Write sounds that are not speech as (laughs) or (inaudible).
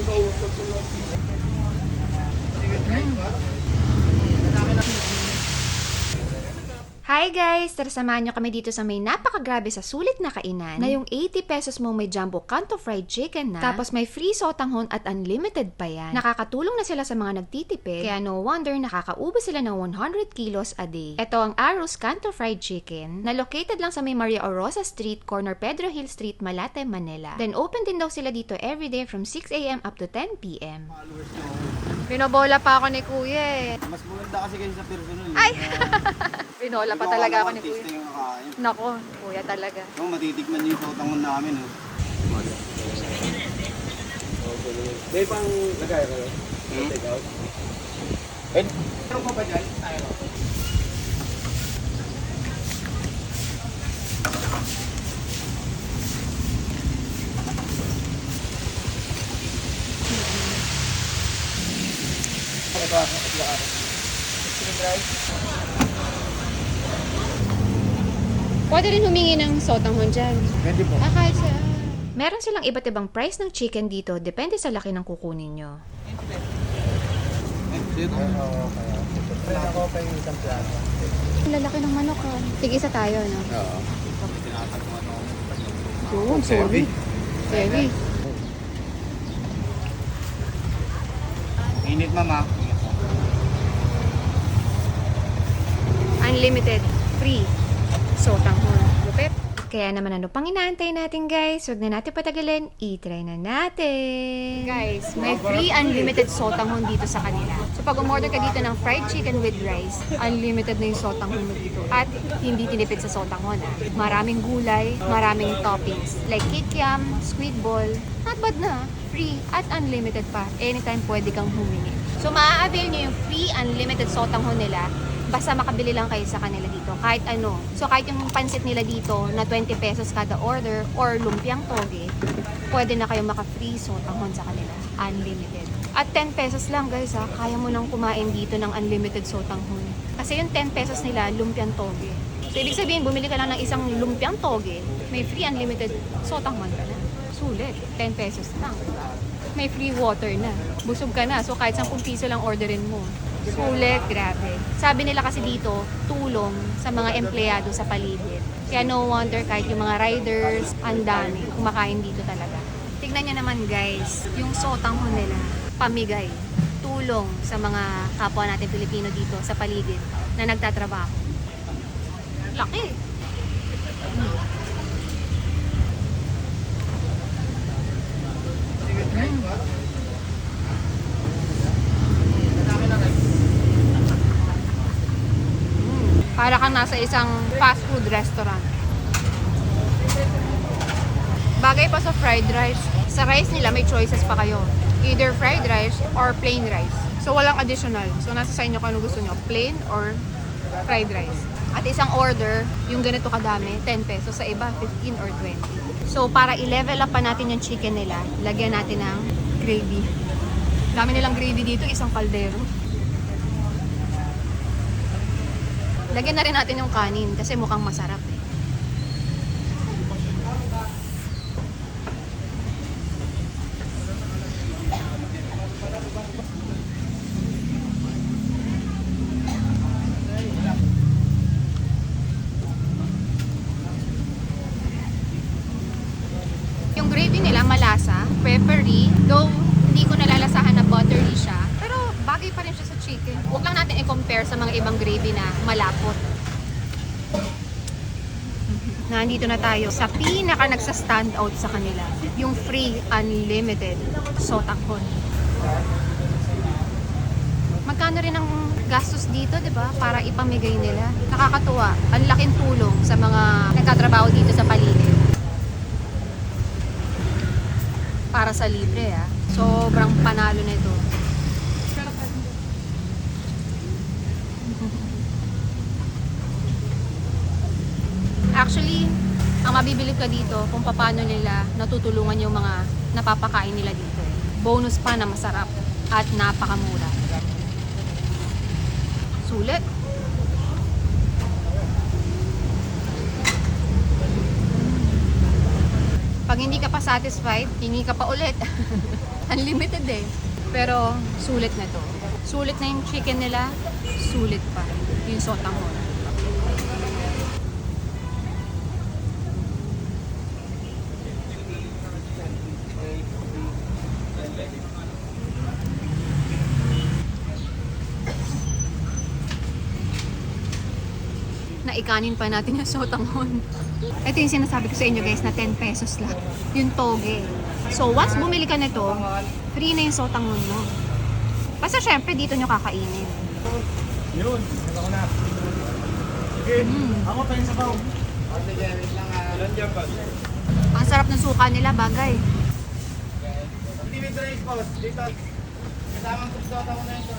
Thank you. Hi guys! Tara samahan nyo kami dito sa may napakagrabe sa sulit na kainan na yung 80 pesos mo may jumbo kanto fried chicken na tapos may free sotanghon at unlimited pa yan. Nakakatulong na sila sa mga nagtitipid kaya no wonder nakakaubo sila ng 100 kilos a day. Ito ang Arrows Kanto Fried Chicken na located lang sa may Maria Orosa Street, corner Pedro Hill Street, Malate, Manila. Then open din daw sila dito everyday from 6am up to 10pm. Pinobola pa ako ni Kuya eh. Mas maganda kasi kayo sa personal. Ay! Pinola (laughs) pa talaga ako ni Kuya. Nako, Kuya talaga. Kung matitikman niyo yung sautangon namin. Oh. May pang lagay ka Hmm? Take out. Meron pa ba dyan? Tayo. Pwede rin humingi ng sotanghon dyan. Pwede po. Ah, kahit sa... Meron silang iba't ibang price ng chicken dito, depende sa laki ng kukunin nyo. Eh. Ang lalaki ng manok ah. Tig isa tayo, no? Oo. Yun, sorry. Heavy. Init mama. Unlimited. Free. Sotanghon. Lupit. Kaya naman ano pang inaantay natin guys? Huwag na natin patagalin. I-try na natin. Guys, may free unlimited sotanghon dito sa kanila. So pag umorder ka dito ng fried chicken with rice, unlimited na yung sotanghon mo dito. At hindi tinipid sa sotanghon ah. Maraming gulay, maraming toppings. Like kikiam, squid ball. Not bad na. Free at unlimited pa. Anytime pwede kang humingi. So maa-avail nyo yung free unlimited sotanghon nila basta makabili lang kayo sa kanila dito. Kahit ano. So, kahit yung pansit nila dito na 20 pesos kada order or lumpiang toge, pwede na kayo maka-free sotanghon sa kanila. Unlimited. At 10 pesos lang guys ha, kaya mo nang kumain dito ng unlimited sotanghon. Kasi yung 10 pesos nila, lumpiang toge. So, ibig sabihin, bumili ka lang ng isang lumpiang toge, may free unlimited sotanghon ka na. Sulit. 10 pesos lang. May free water na. Busog ka na. So, kahit 10 piso lang orderin mo. Sulit, grabe. Sabi nila kasi dito, tulong sa mga empleyado sa paligid. Kaya no wonder kahit yung mga riders, ang dami, kumakain dito talaga. Tignan nyo naman guys, yung sotanghon nila, pamigay, tulong sa mga kapwa natin Pilipino dito sa paligid na nagtatrabaho. Laki! Para kang nasa isang fast food restaurant. Bagay pa sa fried rice. Sa rice nila, may choices pa kayo. Either fried rice or plain rice. So, walang additional. So, nasa sa inyo kung ano gusto nyo. Plain or fried rice. At isang order, yung ganito kadami, 10 pesos. Sa iba, 15 or 20. So, para i-level up pa natin yung chicken nila, lagyan natin ng gravy. Dami nilang gravy dito, isang kaldero. Lagyan na rin natin yung kanin kasi mukhang masarap eh. Yung gravy nila malasa, peppery, though hindi ko nalalasahan na buttery siya, pero bagay pa rin siya sa chicken. Huwag lang natin i-compare sa mga ibang gravy na malapot. (laughs) Nandito na tayo sa pinaka nagsa-stand out sa kanila. Yung free unlimited sotanghon. Magkano rin ang gastos dito, 'di ba? Para ipamigay nila. Nakakatuwa. Ang laking tulong sa mga nagtatrabaho dito sa paligid. Para sa libre, ah. Sobrang panalo nito. Actually, ang mabibili ka dito kung paano nila natutulungan yung mga napapakain nila dito. Bonus pa na masarap at napakamura. Sulit. Pag hindi ka pa satisfied, hingi ka pa ulit. (laughs) Unlimited eh. Pero sulit na to. Sulit na yung chicken nila, sulit pa yung sotanghon. Naikanin pa natin yung sotanghon. Ito yung sinasabi ko sa inyo guys na 10 pesos lang. Yung toge. So once bumili ka nito, free na yung sotanghon mo. Basta syempre dito nyo kakainin. Yun, ito ko na. Sige, ako pa yung sabaw. Ang sarap ng suka nila, bagay. Hindi may rice boss. Dito. Kasamang kupsota mo na ito.